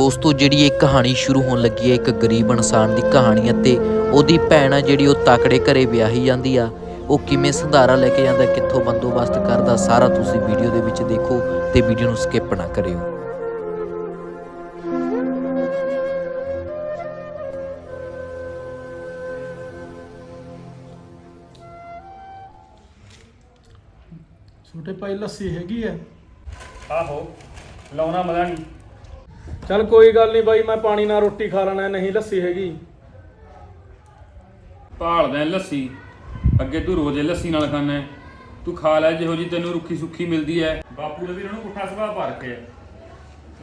ਦੋਸਤੋ ਜਿਹੜੀ ਇਹ ਕਹਾਣੀ ਸ਼ੁਰੂ ਹੋਣ ਲੱਗੀ ਹੈ ਇੱਕ ਗਰੀਬ ਇਨਸਾਨ ਦੀ ਕਹਾਣੀ ਹੈ ਤੇ ਉਹਦੀ ਭੈਣ ਆ ਜਿਹੜੀ ਉਹ ਤਕੜੇ ਘਰੇ ਵਿਆਹੀ ਜਾਂਦੀ ਆ। ਉਹ ਕਿਵੇਂ ਸੰਧਾਰਾ ਲੈ ਕੇ ਜਾਂਦਾ ਕਿੱਥੋਂ ਬੰਦੋਬਸਤ ਕਰਦਾ ਸਾਰਾ ਤੁਸੀਂ ਵੀਡੀਓ ਦੇ ਵਿੱਚ ਦੇਖੋ ਤੇ ਵੀਡੀਓ ਨੂੰ ਸਕਿਪ ਨਾ ਕਰਿਓ। ਛੋਟੇ ਭਾਈ ਲੱਸੀ ਹੈਗੀ ਐ ਆਹੋ ਲਾਉਣਾ ਨਹੀਂ ਚੱਲ ਕੋਈ ਗੱਲ ਨਹੀਂ ਬਾਈ ਮੈਂ ਪਾਣੀ ਨਾਲ ਰੋਟੀ ਖਾ ਲੈਣਾ ਨਹੀਂ ਲੱਸੀ ਹੈਗੀ। ਭਾਲਦਾ ਲੱਸੀ। ਅੱਗੇ ਤੂੰ ਰੋਜ਼ੇ ਲੱਸੀ ਨਾਲ ਖਾਣਾ ਹੈ। ਤੂੰ ਖਾ ਲੈ ਜਿਹੋ ਜੀ ਤੈਨੂੰ ਰੁੱਖੀ ਸੁੱਖੀ ਮਿਲਦੀ ਹੈ। ਬਾਪੂ ਨੇ ਵੀ ਉਹਨਾਂ ਨੂੰ ਪੁੱਠਾ ਸੁਭਾਅ ਪਾ ਰੱਖਿਆ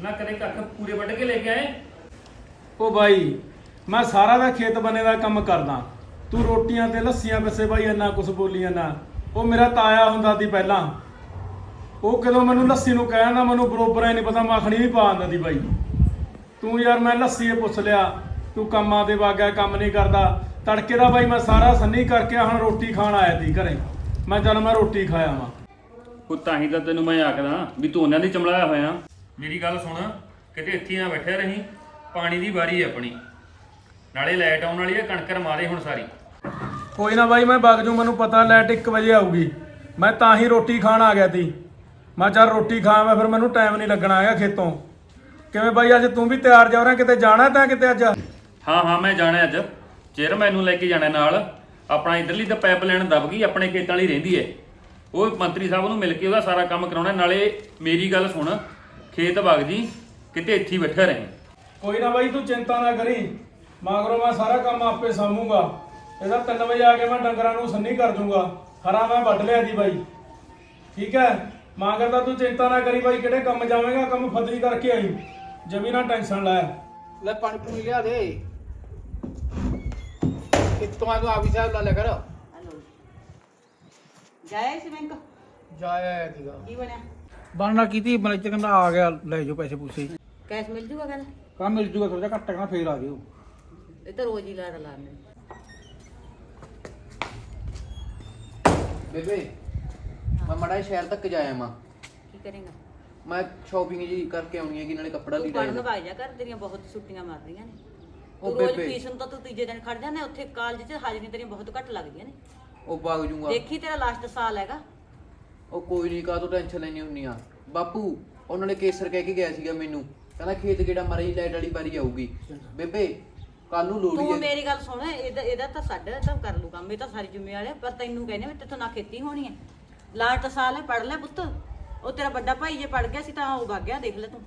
ਨਾ ਕਦੇ ਕੱਖ ਪੂਰੇ ਵੱਢ ਕੇ ਲੈ ਕੇ ਆਏ? ਉਹ ਬਾਈ ਮੈਂ ਸਾਰਾ ਦਾ ਖੇਤ ਬੰਨੇ ਦਾ ਕੰਮ ਕਰਦਾ। ਤੂੰ ਰੋਟੀਆਂ ਤੇ ਲੱਸੀਆਂ ਪਿੱਛੇ ਬਾਈ ਇੰਨਾ ਕੁਝ ਬੋਲੀਆਂ ਨਾ ਉਹ ਮੇਰਾ ਤਾਇਆ ਹੁੰਦਾ ਸੀ ਪਹਿਲਾਂ। ਉਹ ਕਦੋਂ ਮੈਨੂੰ ਲੱਸੀ ਨੂੰ ਕਹਿਣਾ ਮੈਨੂੰ ਬਰੋਬਰ ਹੀ ਨਹੀਂ ਪਤਾ ਮੱਖਣੀ ਵੀ ਪਾ ਦਿੰਦਾ ਸੀ ਬਾਈ। ਤੂੰ ਯਾਰ ਮੈਂ ਲੱਸੀ ਇਹ ਪੁੱਛ ਲਿਆ ਤੂੰ ਕੰਮਾਂ ਤੇ ਵਾਗਿਆ ਕੰਮ ਨਹੀਂ ਕਰਦਾ। ਤੜਕੇ ਦਾ ਬਾਈ ਮੈਂ ਸਾਰਾ ਸੰਨੀ ਕਰਕੇ ਹੁਣ ਰੋਟੀ ਖਾਣ ਆਇਆ ਸੀ ਘਰੇ। ਮੈਂ ਚੱਲ ਮੈਂ ਰੋਟੀ ਖਾਇਆ ਵਾਂ। ਉਹ ਤਾਂ ਹੀ ਤਾਂ ਤੈਨੂੰ ਮੈਂ ਆਖਦਾ ਵੀ ਤੂੰ ਉਹਨਾਂ ਦੀ ਚਮਲਾਇਆ ਹੋਇਆ। ਮੇਰੀ ਗੱਲ ਸੁਣ ਕਿਤੇ ਇੱਥੇ ਨਾ ਬੈਠਿਆ ਰਹੀਂ ਪਾਣੀ ਦੀ ਵਾਰੀ ਹੈ ਆਪਣੀ। ਨਾਲੇ ਲਾਈਟ ਆਉਣ ਵਾਲੀ ਹੈ ਕਣਕਰ ਮਾਰੇ ਹੁਣ ਸਾਰੀ। ਕੋਈ ਨਾ ਬਾਈ ਮੈਂ ਵਗ ਜੂ ਮੈਨੂੰ ਪਤਾ ਲਾਈਟ 1 ਵਜੇ ਆਊਗੀ। ਮੈਂ ਤਾਂ ਹੀ ਰੋਟੀ ਖਾਣ ਆ ਗਿਆ ਸੀ। ਮੈਂ ਚੱਲ ਰੋਟੀ ਖਾਵਾਂ ਫਿਰ ਮੈਨੂੰ ਟਾਈਮ ਨਹੀਂ ਲੱਗਣਾ ਹੈਗਾ ਖੇਤੋਂ। ਕਿਵੇਂ ਬਾਈ ਅੱਜ ਤੂੰ ਵੀ ਤਿਆਰ ਜਾ ਰਿਹਾ ਕਿਤੇ ਜਾਣਾ ਤਾਂ ਕਿਤੇ ਅੱਜ? ਹਾਂ ਹਾਂ ਮੈਂ ਜਾਣਾ ਅੱਜ। ਚਿਰ ਮੈਨੂੰ ਲੈ ਕੇ ਜਾਣਾ ਨਾਲ। ਆਪਣਾ ਇਧਰਲੀ ਤਾਂ ਪਾਈਪ ਲਾਈਨ ਦਬ ਗਈ ਆਪਣੇ ਖੇਤਾਂ ਵਾਲੀ ਰਹਿੰਦੀ ਹੈ ਉਹ ਮੰਤਰੀ ਸਾਹਿਬ ਨੂੰ ਮਿਲ ਕੇ ਉਹਦਾ ਸਾਰਾ ਕੰਮ ਕਰਾਉਣਾ ਨਾਲੇ ਮੇਰੀ ਗੱਲ ਸੁਣ ਖੇਤ ਵਗ ਜੀ ਕਿਤੇ ਇੱਥੇ ਹੀ ਬੈਠਾ ਰਹੇ। ਕੋਈ ਨਾ ਬਾਈ ਤੂੰ ਚਿੰਤਾ ਨਾ ਕਰੀ। ਮਗਰੋਂ ਮੈਂ ਸਾਰਾ ਕੰਮ ਆਪੇ ਸਾਂਭੂਗਾ। ਇਹਦਾ 3 ਵਜੇ ਆ ਕੇ ਮੈਂ ਡੰਗਰਾਂ ਨੂੰ ਸੰਨੀ ਕਰ ਦੂੰਗਾ। ਹਰਾ ਮੈਂ ਵੱਢ ਲਿਆ ਦੀ ਬਾਈ। ਠੀਕ ਹੈ? ਮਾਂਗਰ ਤਾਂ ਤੂੰ ਚਿੰਤਾ ਨਾ ਕਰੀ ਬਾਈ ਕਿਹੜੇ ਕੰਮ ਜਾਵੇਂਗਾ ਕੰਮ ਫਤਰੀ ਕਰਕੇ ਆਈ। ਜਮੀ ਨਾ ਟੈਨਸ਼ਨ ਲੈ। ਲੈ ਪਾਣੀ ਪੂਣੀ ਲਿਆ ਦੇ। ਕਿਤੋਂ ਆ ਤੂੰ? ਆ ਵੀ ਸਾਹਿਬ ਲਾ ਲਿਆ ਕਰ। ਹਲੋ। ਜਾਇਆ ਸੀ ਬੈਂਕ? ਜਾਇਆ ਕੀ ਬਣਿਆ? ਬਣਨਾ ਕੀਤੀ ਮੈਨੇਜਰ ਕਹਿੰਦਾ ਆ ਗਿਆ ਲੈ ਜਾਓ ਪੈਸੇ ਪੂਸੇ। ਕੈਸ਼ ਮਿਲ ਜੂਗਾ ਕਹਿੰਦਾ ਕੰਮ ਮਿਲ ਜੂਗਾ ਥੋੜਾ ਜਿਹਾ ਘੱਟ ਕਰਨਾ ਫੇਰ ਆ ਜਿਓ। ਇਹ ਤਾਂ ਰੋਜ਼ ਹੀ ਲਾੜ ਬੇਬੇ ਮੈਂ ਮੜਾ ਸ਼ਹਿਰ ਤੱਕ ਜਾਇਆ ਮਾਂ ਕੀ ਕਰੇਗਾ? ਮੈਂ ਸ਼ਾਪਿੰਗ ਜੀ ਕਰਕੇ ਆਉਣੀ ਹੈਗੀ ਨਾਲੇ ਕੱਪੜਾ ਤੂੰ ਲੀੜਾ ਪੜਨ ਜਾ ਕਰ ਤੇਰੀਆਂ ਬਹੁਤ ਛੁੱਟੀਆਂ ਮਾਰ ਰਹੀਆਂ ਨੇ। ਉਹ ਰੋਜ਼ ਬੇਬੇ। ਫੀਸ ਨੂੰ ਤਾਂ ਤੂੰ ਤੀਜੇ ਦਿਨ ਖੜ ਜਾਂਦਾ ਉੱਥੇ ਕਾਲਜ 'ਚ ਹਾਜ਼ਰੀਆਂ ਤੇਰੀਆਂ ਬਹੁਤ ਘੱਟ ਲੱਗਦੀਆਂ ਨੇ। ਉਹ ਵਗ ਜੂਗਾ। ਦੇਖੀ ਤੇਰਾ ਲਾਸਟ ਸਾਲ ਹੈਗਾ। ਉਹ ਕੋਈ ਨਹੀਂ ਕਾਹ ਤੋਂ ਟੈਨਸ਼ਨ ਲੈਣੀ ਹੁੰਨੀ ਆ। ਬਾਪੂ ਉਹਨਾਂ ਨੇ ਕੇਸਰ ਕਹਿ ਕੇ ਗਿਆ ਸੀਗਾ ਮੈਨੂੰ। ਕਹਿੰਦਾ ਖੇਤ ਕਿਹੜਾ ਮਰੀ ਲਾਈਟ ਵਾਲੀ ਵਾਰੀ ਆਊਗੀ। ਬੇਬੇ ਕੱਲ ਨੂੰ ਲੋੜੀ ਤੂੰ ਹੈ। ਮੇਰੀ ਗੱਲ ਸੁਣ ਇਹਦਾ ਇਹਦਾ ਤਾਂ ਸਾਡਾ ਤਾਂ ਕਰ ਲੂ ਕੰਮ ਇਹ ਤਾਂ ਸਾਰੀ ਜ਼ਿੰਮੇਵਾਰੀ ਹੈ ਪਰ ਤੈਨੂੰ ਕਹਿੰਦੇ ਵੀ ਤੇਥੋਂ ਨਾ ਖੇਤੀ ਹੋਣੀ ਹੈ। ਲਾਸਟ ਸਾਲ ਹੈ ਪੜ ਲੈ ਪੁੱਤ। ਉਹ ਤੇਰਾ ਵੱਡਾ ਭਾਈ ਜੇ ਪੜ ਗਿਆ ਸੀ ਤਾਂ ਉਹ ਵਗ ਗਿਆ ਦੇਖ ਲੈ ਤੂੰ।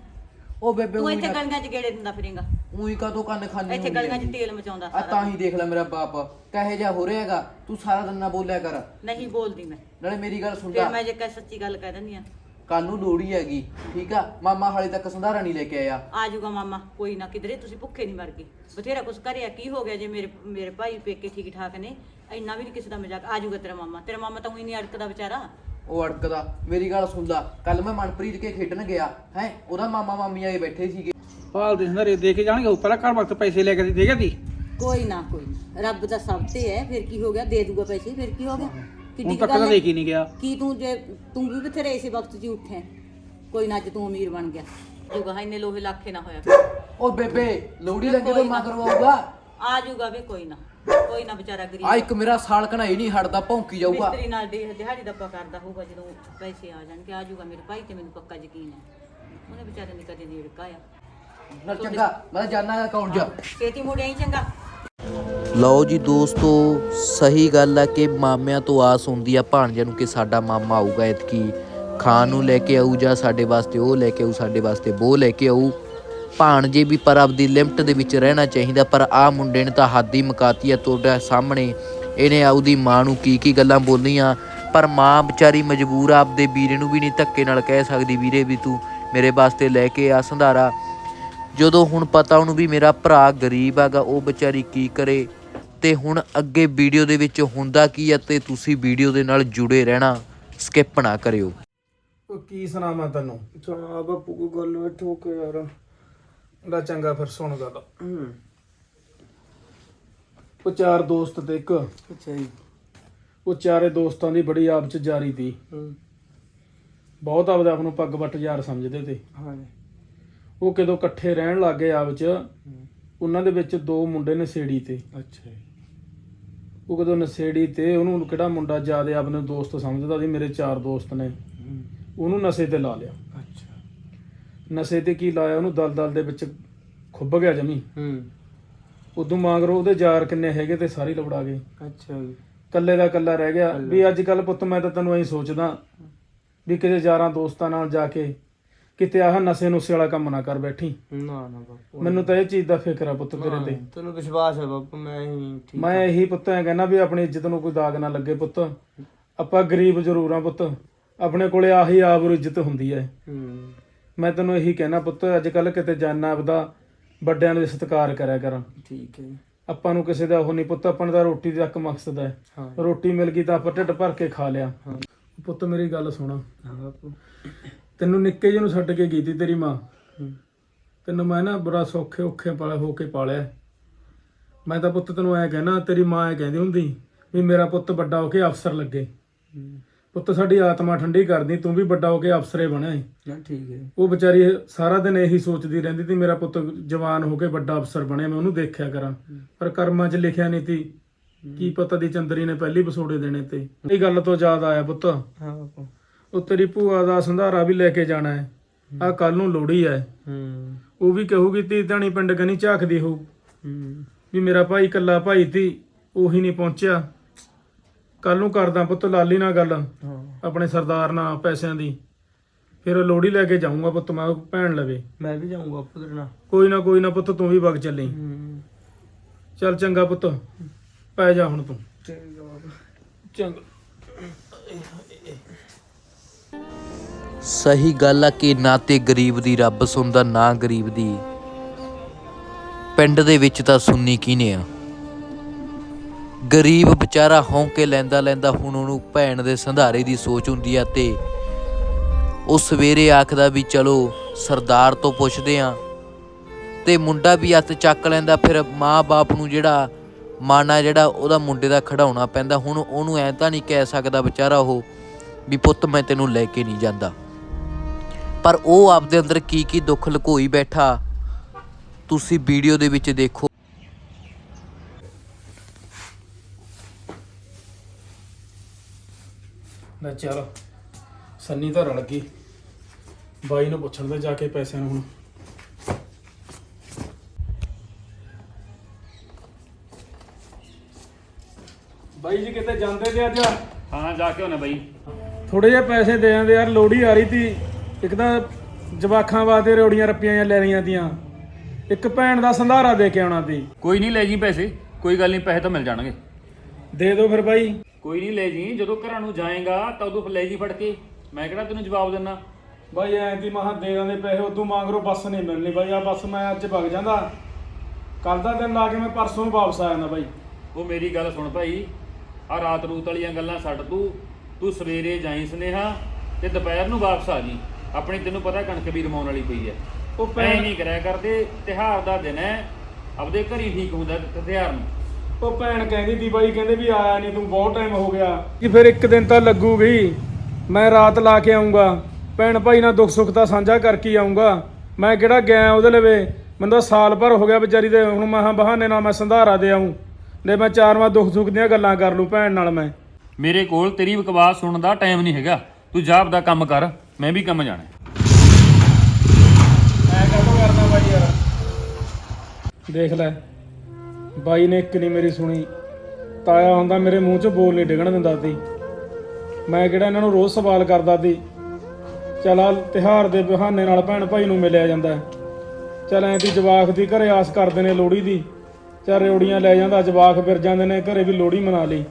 ਉਹ ਬੇਬੇ ਤੂੰ ਇੱਥੇ ਗਲੀਆਂ 'ਚ ਗੇੜੇ ਦਿੰਦਾ ਫਿਰੇਂਗਾ। ਉਹੀ ਕਾ ਤੋਂ ਕੰਨ ਖਾਨੀ ਇੱਥੇ ਗਲੀਆਂ 'ਚ ਤੇਲ ਮਚਾਉਂਦਾ ਆ ਸਾਰਾ ਤਾਂ ਹੀ ਦੇਖ ਲੈ ਮੇਰਾ ਬਾਪ। ਕਹੇ ਜਾ ਹੋ ਰਿਹਾ ਹੈਗਾ ਤੂੰ ਸਾਰਾ ਦਿਨ ਨਾ ਬੋਲਿਆ ਕਰ। ਨਹੀਂ ਬੋਲਦੀ ਮੈਂ। ਨਾਲੇ ਮੇਰੀ ਗੱਲ ਸੁਣ ਫਿਰ ਲੈ। ਮੈਂ ਜੇ ਕਹਿ ਸੱਚੀ ਗੱਲ ਕਹਿ ਦਿੰਦੀ ਆ ਕੱਲ ਨੂੰ ਲੋੜੀ ਹੈਗੀ ਠੀਕ ਆ? ਮਾਮਾ ਹਾਲੇ ਤੱਕ ਸੰਧਾਰਾ ਨਹੀਂ ਲੈ ਕੇ ਆਇਆ। ਆ ਜਾਊਗਾ ਮਾਮਾ ਕੋਈ ਨਾ ਕਿਧਰੇ ਤੁਸੀਂ ਭੁੱਖੇ ਨਹੀਂ ਮਰ ਗਏ। ਬਥੇਰਾ ਕੁਛ ਕਰਿਆ ਕੀ ਹੋ ਗਿਆ ਜੇ ਮੇਰੇ ਮੇਰੇ ਭਾਈ ਪੇਕੇ ਠੀਕ ਠਾਕ ਨੇ? ਇੰਨਾ ਵੀ ਨਹੀਂ ਕਿਸੇ ਦਾ ਮਜ਼ਾਕ। ਆ ਜਾਊਗਾ ਤੇਰਾ ਮਾਮਾ। ਤੇਰਾ ਮਾਮਾ ਤਾਂ ਉਹੀ ਨਹੀਂ ਅੜਕਦਾ ਵਿਚਾਰਾ। ਉਹ ਅੜਕਦਾ। ਮੇਰੀ ਗੱਲ ਸੁਣ ਲਾ ਕੱਲ ਮੈਂ ਮਨਪ੍ਰੀਤ ਕੇ ਖੇਡਣ ਗਿਆ ਹੈ? ਉਹਦਾ ਮਾਮਾ ਮਾਮੀ ਆਏ ਬੈਠੇ ਸੀਗੇ। ਪਾਲ ਦੇ ਸੰਧਾਰੇ ਦੇ ਕੇ ਜਾਣਗੇ ਪਹਿਲਾਂ ਘਰ ਵਕਤ ਪੈਸੇ ਲੈ ਕੇ ਦੇ ਗਿਆ ਤੀ ਕੋਈ ਨਾ ਕੋਈ ਨਾ। ਰੱਬ ਦਾ ਸਭ ਤੇ ਹੈ ਫਿਰ ਕੀ ਹੋ ਗਿਆ? ਦੇ ਦੂਗਾ ਪੈਸੇ ਫਿਰ ਕੀ ਹੋ ਗਿਆ? ਹੁਣ ਕਿੱਡੀ ਕੁ ਤੱਕ ਗੱਲ ਤਾਂ ਹੈ? ਦੇ ਕੇ ਨਹੀਂ ਗਿਆ। ਕੀ ਤੂੰ ਜੇ ਤੂੰ ਵੀ ਬਥੇਰੇ ਇਸੇ ਵਕਤ 'ਚ ਹੀ ਉੱਠਿਆ। ਕੋਈ ਨਾ ਅੱਜ ਤੂੰ ਅਮੀਰ ਬਣ ਗਿਆ। ਜੋ ਗਾਹ ਇੰਨੇ ਲੋਹੇ ਲੱਖੇ ਨਾ ਹੋਇਆ। ਉਹ ਬੇਬੇ ਲੋੜੀ ਲੰਗੇ ਤੋਂ ਮਾ ਕਰਵਾਊਗਾ ਆ ਜਾਊਗਾ ਵੇ ਕੋਈ ਨਾ। ਕੋਈ ਨਾ ਵਿਚਾਰਾ ਗਰੀਬ ਆ ਇੱਕ ਮੇਰਾ ਸਾਲ ਕਣਾ ਹੀ ਨਹੀਂ ਹਟਦਾ ਭੌਂਕੀ ਜਾਊਗਾ। ਮਿਸਤਰੀ ਨਾਲ ਦਿਹ- ਦਿਹਾੜੀ ਦੱਪਾ ਕਰਦਾ ਹੋਊਗਾ ਜਦੋਂ ਪੈਸੇ ਆ ਜਾਣਗੇ ਆ ਜਾਊਗਾ ਮੇਰੇ ਭਾਈ ਤੇ ਮੈਨੂੰ ਪੱਕਾ ਯਕੀਨ ਹੈ। ਉਹਨੇ ਵਿਚਾਰੇ ਨੇ ਕਦੇ ਨਹੀਂ ੜਕਾਇਆ ਨਾਲ ਚੰਗਾ ਮੈਂ ਜਾਣਾ ਅਕਾਊਂਟ 'ਚ ਛੇਤੀ ਮੁੜਿਆ ਹੀ ਚੰਗਾ। ਲਓ ਜੀ ਦੋਸਤੋ ਸਹੀ ਗੱਲ ਆ ਕਿ ਮਾਮਿਆਂ ਤੋਂ ਆਸ ਹੁੰਦੀ ਆ ਭਾਣਜਿਆਂ ਨੂੰ ਕਿ ਸਾਡਾ ਮਾਮਾ ਆਊਗਾ ਇਤਕੀ ਖਾਣ ਨੂੰ ਲੈ ਕੇ ਆਊ ਜਾਂ ਸਾਡੇ ਵਾਸਤੇ ਉਹ ਲੈ ਕੇ ਆਊ ਸਾਡੇ ਵਾਸਤੇ ਉਹ ਲੈ ਕੇ ਆਊ। ਭਾਣਜੇ ਵੀ ਪਰ ਆਪਦੀ ਲਿਮਟ ਦੇ ਵਿੱਚ ਰਹਿਣਾ ਚਾਹੀਦਾ ਪਰ ਆ ਮੁੰਡੇ ਨੇ ਤਾਂ ਹੱਦ ਹੀ ਮੁਕਾਤੀ ਆ ਤੁਹਾਡੇ ਸਾਹਮਣੇ। ਇਹਨੇ ਆਉਦੀ ਮਾਂ ਨੂੰ ਕੀ ਕੀ ਗੱਲਾਂ ਬੋਲੀਆਂ? ਪਰ ਮਾਂ ਵਿਚਾਰੀ ਮਜਬੂਰ ਆ ਆਪਦੇ ਵੀਰੇ ਨੂੰ ਵੀ ਨਹੀਂ ਧੱਕੇ ਨਾਲ ਕਹਿ ਸਕਦੀ ਵੀਰੇ ਵੀ ਤੂੰ ਮੇਰੇ ਵਾਸਤੇ ਲੈ ਕੇ ਆ ਸੰਧਾਰਾ। ਜਦੋਂ ਹੁਣ ਪਤਾ ਉਹਨੂੰ ਵੀ ਮੇਰਾ ਭਰਾ ਗਰੀਬ ਹੈਗਾ ਉਹ ਵਿਚਾਰੀ ਕੀ ਕਰੇ? ਤੇ ਹੁਣ ਅੱਗੇ ਵੀਡੀਓ ਦੇ ਵਿੱਚ ਹੁੰਦਾ ਕੀ ਹੈ ਤੇ ਤੁਸੀਂ ਵੀਡੀਓ ਦੇ ਨਾਲ ਜੁੜੇ ਰਹਿਣਾ ਸਕਿਪ ਨਾ ਕਰਿਓ। ਉਹ ਕੀ ਸੁਣਾਵਾਂ ਤੈਨੂੰ? ਚਾ ਬਾਪੂ ਕੋਈ ਗੱਲ ਬੈਠੋ ਕੇ ਯਾਰ। ਦਾ ਚੰਗਾ ਫਿਰ ਸੁਣ ਗੱਲ। ਉਹ ਚਾਰ ਦੋਸਤ ਤੇ ਇੱਕ। ਅੱਛਾ ਜੀ। ਉਹ ਚਾਰੇ ਦੋਸਤਾਂ ਦੀ ਬੜੀ ਆਪ ਚ ਜਾਰੀ ਤੀ। ਹੂੰ। ਬਹੁਤ ਆਪਦਾ ਆਪ ਨੂੰ ਪੱਗ ਵੱਟ ਯਾਰ ਸਮਝਦੇ ਤੇ। ਹਾਂ ਜੀ। ਉਹ ਕਦੋਂ ਇਕੱਠੇ ਰਹਿਣ ਲੱਗੇ ਆਪ ਚ ਉਹਨਾਂ ਦੇ ਵਿੱਚ ਦੋ ਮੁੰਡੇ ਨਸ਼ੇੜੀ ਤੇ। ਅੱਛਾ ਉਹ ਕਦੋਂ ਨਸ਼ੇੜੀ ਤੇ ਉਹਨੂੰ ਕਿਹੜਾ ਮੁੰਡਾ ਜ਼ਿਆਦਾ ਆਪਣੇ ਦੋਸਤ ਸਮਝਦਾ ਸੀ ਮੇਰੇ ਚਾਰ ਦੋਸਤ ਨੇ। ਉਹਨੂੰ ਨਸ਼ੇ ਤੇ ਲਾ ਲਿਆ। ਅੱਛਾ। ਨਸ਼ੇ ਤੇ ਕੀ ਲਾਇਆ ਉਹਨੂੰ ਦਲਦਲ ਦੇ ਵਿੱਚ ਖੁੱਭ ਗਿਆ ਜਮੀ। ਹੂੰ। ਉਦੋਂ ਮਗਰੋਂ ਉਹਦੇ ਯਾਰ ਕਿੰਨੇ ਹੈਗੇ ਤੇ ਸਾਰੇ ਲਵੜਾ ਗਏ। ਅੱਛਾ ਜੀ। ਕੱਲੇ ਦਾ ਕੱਲਾ ਰਹਿ ਗਿਆ। ਵੀ ਅੱਜ ਕੱਲ ਪੁੱਤ ਮੈਂ ਤਾਂ ਤੈਨੂੰ ਐਂ ਸੋਚਦਾ ਵੀ ਕਿਤੇ ਯਾਰਾਂ ਦੋਸਤਾਂ ਨਾਲ ਜਾ ਕੇ ਕਿਤੇ ਆਹ ਨਸ਼ੇ ਨੁਸੇ ਵਾਲਾ ਕੰਮ ਨਾ ਕਰ ਬੈਠੀ। ਨਾ ਨਾ ਬਾਪੂ ਮੈਨੂੰ ਤਾਂ ਇਹ ਚੀਜ਼ ਦਾ ਫਿਕਰ ਆ ਪੁੱਤ ਤੇਰੇ ਤੇ। ਤੈਨੂੰ ਵਿਸ਼ਵਾਸ ਹੈ ਬਾਪੂ ਮੈਂ ਹੀ ਠੀਕ ਮੈਂ ਇਹੀ ਪੁੱਤ ਐ ਕਹਿੰਦਾ ਵੀ ਆਪਣੀ ਇੱਜ਼ਤ ਨੂੰ ਕੋਈ ਦਾਗ ਨਾ ਲੱਗੇ ਪੁੱਤ। ਆਪਾਂ ਗਰੀਬ ਜ਼ਰੂਰ ਆ ਪੁੱਤ। ਆਪਣੇ ਕੋਲੇ ਆਹੀ ਆਬਰੂ ਇੱਜ਼ਤ ਹੁੰਦੀ ਹੂੰ। ਮੈਂ ਤੈਨੂੰ ਇਹੀ ਕਹਿਣਾ ਪੁੱਤ ਅੱਜ ਕੱਲ ਕਿਤੇ ਜਾਨਾ ਆਪਦਾ ਵੱਡਿਆਂ ਦੇ ਸਤਿਕਾਰ ਕਰਿਆ ਕਰ। ਠੀਕ ਹੈ ਜੀ। ਆਪਾਂ ਨੂੰ ਕਿਸੇ ਦਾ ਉਹ ਨਹੀਂ ਪੁੱਤ ਆਪਾਂ ਨੂੰ ਤਾਂ ਰੋਟੀ ਦਾ ਇੱਕ ਮਕਸਦ ਹੈ। ਹਾਂ ਰੋਟੀ ਮਿਲ ਗਈ ਤਾਂ ਆਪਾਂ ਢਿੱਡ ਭਰ ਕੇ ਖਾ ਲਿਆ। ਪੁੱਤ ਮੇਰੀ ਗੱਲ ਸੁਣ। ਹਾਂ ਬਾਪੂ। ਤੈਨੂੰ ਨਿੱਕੇ ਜਿਹੇ ਨੂੰ ਛੱਡ ਕੇ ਗਈ ਤੀ ਤੇਰੀ ਮਾਂ। ਹੂੰ। ਤੈਨੂੰ ਮੈਂ ਨਾ ਬੜਾ ਸੌਖੇ ਔਖੇ ਪਾਲੇ ਹੋ ਕੇ ਪਾਲਿਆ। ਮੈਂ ਤਾਂ ਪੁੱਤ ਤੈਨੂੰ ਐ ਕਹਿਣਾ ਤੇਰੀ ਮਾਂ ਐ ਕਹਿੰਦੀ ਹੁੰਦੀ ਵੀ ਮੇਰਾ ਪੁੱਤ ਵੱਡਾ ਹੋ ਕੇ ਅਫਸਰ ਲੱਗੇ। ਹੂੰ। ਪੁੱਤ ਸਾਡੀ ਆਤਮਾ ਠੰਡੀ ਕਰਦੀ ਤੂੰ ਵੀ ਵੱਡਾ ਹੋ ਕੇ ਅਫਸਰੇ ਬਣਿਆ ਏ। ਨਾ ਠੀਕ ਹੈ। ਉਹ ਵਿਚਾਰੀ ਸਾਰਾ ਦਿਨ ਇਹੀ ਸੋਚਦੀ ਰਹਿੰਦੀ ਤੀ ਮੇਰਾ ਪੁੱਤ ਜਵਾਨ ਹੋ ਕੇ ਵੱਡਾ ਅਫਸਰ ਬਣਿਆ ਮੈਂ ਉਹਨੂੰ ਦੇਖਿਆ ਕਰਾਂ। ਪਰ ਕਰਮਾਂ 'ਚ ਲਿਖਿਆ ਨਹੀਂ ਤੀ ਕੀ ਪਤਾ ਦੀ ਚੰਦਰੀ ਨੇ ਪਹਿਲੀ ਵਿਸੋੜੇ ਦੇਣੇ ਤੇ। ਇਹ ਗੱਲ ਤੋਂ ਯਾਦ ਆਇਆ ਪੁੱਤ। ਹਾਂ ਬਾਪੂ ਉਹ ਤੇਰੀ ਭੂਆ ਦਾ ਸੰਧਾਰਾ ਵੀ ਲੈ ਕੇ ਜਾਣਾ ਹੈ। ਆ ਕੱਲ ਨੂੰ ਹੈ। ਹੂੰ। ਉਹ ਵੀ ਕਹੂਗੀ ਤੀ ਧਾਣੀ ਪਿੰਡ ਕਨੀ ਝਾਕਦੀ ਹੋਊ। ਹੂੰ। ਵੀ ਮੇਰਾ ਭਾਈ ਇਕੱਲਾ ਭਾਈ ਤੀ ਉਹੀ ਨਹੀਂ ਪਹੁੰਚਿਆ। ਕੱਲ ਨੂੰ ਕਰਦਾ ਪੁੱਤ ਲਾਲੀ ਨਾਲ ਗੱਲ ਹਾਂ। ਆਪਣੇ ਸਰਦਾਰ ਨਾਲ ਪੈਸਿਆਂ ਦੀ। ਫਿਰ ਲੋਹੜੀ ਲੈ ਕੇ ਜਾਊਂਗਾ ਪੁੱਤ ਮੈਂ ਉਹ ਭੈਣ ਲਵੇ। ਮੈਂ ਵੀ ਜਾਊਂਗਾ ਬਾਪੂ ਤੇਰੇ ਨਾਲ। ਕੋਈ ਨਾ ਕੋਈ ਨਾ ਪੁੱਤ ਤੂੰ ਵੀ ਵਗ ਚੱਲੀ। ਹੂੰ। ਚੱਲ ਚੰਗਾ ਪੁੱਤ ਪੈ ਜਾ ਹੁਣ ਤੂੰ। ਚੰਗਾ ਸਹੀ ਗੱਲ ਆ ਕਿ ਨਾ ਤੇ ਗਰੀਬ ਦੀ ਰੱਬ ਸੁਣਦਾ ਨਾ ਗਰੀਬ ਦੀ। ਪਿੰਡ ਦੇ ਵਿੱਚ ਤਾਂ ਸੁਣਨੀ ਕਿਹਨੇ ਆ? ਗਰੀਬ ਵਿਚਾਰਾ ਹੌਂਕੇ ਲੈਂਦਾ ਲੈਂਦਾ ਹੁਣ ਉਹਨੂੰ ਭੈਣ ਦੇ ਸੰਧਾਰੇ ਦੀ ਸੋਚ ਹੁੰਦੀ ਆ ਤੇ ਉਹ ਸਵੇਰੇ ਆਖਦਾ ਵੀ ਚਲੋ ਸਰਦਾਰ ਤੋਂ ਪੁੱਛਦੇ ਆ। ਤੇ ਮੁੰਡਾ ਵੀ ਹੱਥ ਚੱਕ ਲੈਂਦਾ, ਫਿਰ ਮਾਂ-ਬਾਪ ਨੂੰ ਜਿਹੜਾ ਮਾਨਾ ਜਿਹੜਾ ਉਹਦਾ ਮੁੰਡੇ ਦਾ ਖੜਾਉਣਾ ਪੈਂਦਾ। ਹੁਣ ਉਹਨੂੰ ਐ ਤਾਂ ਨਹੀਂ ਕਹਿ ਸਕਦਾ ਵਿਚਾਰਾ ਉਹ ਵੀ ਪੁੱਤ ਮੈਂ ਤੈਨੂੰ ਲੈ ਕੇ ਨਹੀਂ ਜਾਂਦਾ। ਪਰ ਉਹ ਆਪਦੇ ਅੰਦਰ ਕੀ ਕੀ ਦੁੱਖ ਲੁਕੋਈ ਬੈਠਾ, ਤੁਸੀਂ ਵੀਡੀਓ ਦੇ ਵਿੱਚ ਦੇਖੋ। ਲੈ ਚੱਲ ਸੰਨੀ ਤਾਂ ਰਲ ਗਈ। ਬਾਈ ਨੂੰ ਪੁੱਛਣ ਦੇ ਜਾ ਕੇ ਪੈਸਿਆਂ ਨੂੰ ਹੁਣ। ਬਾਈ ਜੀ ਕਿਤੇ ਜਾਂਦੇ ਤੇ ਅੱਜ? ਹਾਂ ਜਾ ਕੇ ਹੋਣਾ ਬਾਈ। ਥੋੜੇ ਜਿਹੇ ਪੈਸੇ ਦੇ ਜਾਂਦੇ ਯਾਰ ਲੋੜੀ ਆ ਰਹੀ ਤੀ। ਇੱਕ ਤਾਂ ਜਵਾਖਾਂ ਵਾਸਤੇ ਰੋੜੀਆਂ ਰੱਪੀਆਂ ਜਾਂ ਲੈ ਰਹੀਆਂ ਤੀਆਂ। ਇੱਕ ਭੈਣ ਦਾ ਸੰਧਾਰਾ ਦੇ ਕੇ ਆਉਣਾ ਤੀ। ਕੋਈ ਨਹੀਂ ਲੈ ਜੀ ਪੈਸੇ। ਕੋਈ ਗੱਲ ਨਹੀਂ ਪੈਸੇ ਤਾਂ ਮਿਲ ਜਾਣਗੇ। ਦੇ ਦਿਓ ਫਿਰ ਬਾਈ। ਕੋਈ ਨਹੀਂ ਲੈ ਜੀ ਜਦੋਂ ਘਰਾਂ ਨੂੰ ਜਾਏਗਾ ਤਾਂ ਉਦੋਂ ਲੈ ਜੀ ਫੜ ਕੇ। ਮੈਂ ਕਿਹੜਾ ਤੈਨੂੰ ਜਵਾਬ ਦਿੰਨਾ? ਬਾਈ ਐਂ ਦੀ ਮਹਾ ਦੇ ਦਾਂਦੇ ਪੈਸੇ ਉਦੋਂ ਮੰਗਰੋ ਬੱਸ ਨਹੀਂ ਮਿਲਣੀ। ਬਾਈ ਆ ਬੱਸ ਮੈਂ ਅੱਜ ਵਗ ਜਾਂਦਾ। ਕੱਲ ਦਾ ਦਿਨ ਲਾ ਕੇ ਮੈਂ ਪਰਸੋਂ ਵਾਪਸ ਆ ਜਾਂਦਾ ਬਾਈ। ਉਹ ਮੇਰੀ ਗੱਲ ਸੁਣ ਭਾਈ ਆ ਰਾਤ ਰੂਤ ਵਾਲੀਆਂ ਗੱਲਾਂ ਛੱਡ ਤੂੰ। ਤੂੰ ਸਵੇਰੇ ਜਾਈ ਸੁਨੇਹਾ ਤੇ ਦੁਪਹਿਰ ਨੂੰ ਵਾਪਸ ਆ ਜੀ। ਆਪਣੀ ਤੈਨੂੰ ਪਤਾ ਕਣਕ ਵੀ ਰਮਾਉਣ ਵਾਲੀ ਪਈ ਐ। ਉਹ ਐ ਭੈਣ ਨਹੀਂ ਕਰਿਆ ਕਰਦੇ ਤਿਹਾਰ ਦਾ ਦਿਨ ਹੈ ਆਪਦੇ ਘਰ ਠੀਕ ਹੁੰਦਾ ਤਿਹਾਰ ਨੂੰ। ਉਹ ਭੈਣ ਕਹਿੰਦੀ ਦੀ ਬਾਈ ਕਹਿੰਦੇ ਵੀ ਆਇਆ ਨਹੀਂ ਤੂੰ ਬਹੁਤ ਟਾਈਮ ਹੋ ਗਿਆ। ਕਿ ਫਿਰ ਇੱਕ ਦਿਨ ਤਾਂ ਲੱਗੂਗੀ। ਮੈਂ ਰਾਤ ਲਾ ਕੇ ਆਉਂਗਾ ਭੈਣ ਭਾਈ ਨਾਲ ਦੁੱਖ ਸੁੱਖ ਤਾਂ ਸਾਂਝਾ ਕਰਕੇ ਆਉਂਗਾ ਮੈਂ ਕਿਹੜਾ ਗਿਆ ਉਹਦੇ ਲਵੇ? ਮੈਨੂੰ ਤਾਂ ਸਾਲ ਭਰ ਹੋ ਗਿਆ ਵਿਚਾਰੀ ਦੇ ਹੁਣ ਮਹਾਂ ਬਹਾਨੇ ਨਾਲ ਮੈਂ ਸੰਧਾਰਾ ਦੇ ਆਉਂ ਨੇ ਮੈਂ ਚਾਰ ਵਾਰ ਦੁੱਖ ਸੁੱਖ ਦੀਆਂ ਗੱਲਾਂ ਕਰ ਲੂ ਭੈਣ ਨਾਲ ਮੈਂ। ਮੇਰੇ ਕੋਲ ਤੇਰੀ ਬਕਵਾਸ ਸੁਣਨ ਦਾ ਟਾਈਮ ਨਹੀਂ ਹੈਗਾ। ਤੂੰ ਜਾ ਆਪਦਾ ਕੰਮ ਕਰ ਮੈਂ ਵੀ ਕੰਮ ਜਾਣਾ। ਐ ਕਾਹਤੋਂ ਕਰਦਾ ਬਾਈ ਯਾਰ? ਦੇਖ ਲੈ। ਬਾਈ ਨੇ ਇੱਕ ਨਹੀਂ ਮੇਰੀ ਸੁਣੀ। ਤਾਇਆ ਹੁੰਦਾ ਮੇਰੇ ਮੂੰਹ 'ਚ ਬੋਲ ਨਹੀਂ ਡਿੱਗਣ ਦਿੰਦਾ ਸੀ। ਮੈਂ ਕਿਹੜਾ ਇਹਨਾਂ ਨੂੰ ਰੋਜ਼ ਸਵਾਲ ਕਰਦਾ ਸੀ। ਚਲ ਆ ਤਿਹਾਰ ਦੇ ਬਹਾਨੇ ਨਾਲ ਭੈਣ ਭਾਈ ਨੂੰ ਮਿਲਿਆ ਜਾਂਦਾ। ਹੈ। ਐਂ ਦੀ ਜਵਾਕ ਦੀ ਘਰੇ ਆਸ ਕਰਦੇ ਨੇ ਲੋਹੜੀ ਦੀ। ਚੱਲ ਰੋੜੀਆਂ ਲੈ ਜਾਂਦਾ, ਜਵਾਕ ਫਿਰ ਜਾਂਦੇ ਨੇ ਘਰੇ ਵੀ ਲੋਹੜੀ ਮਨਾ ਲਈ।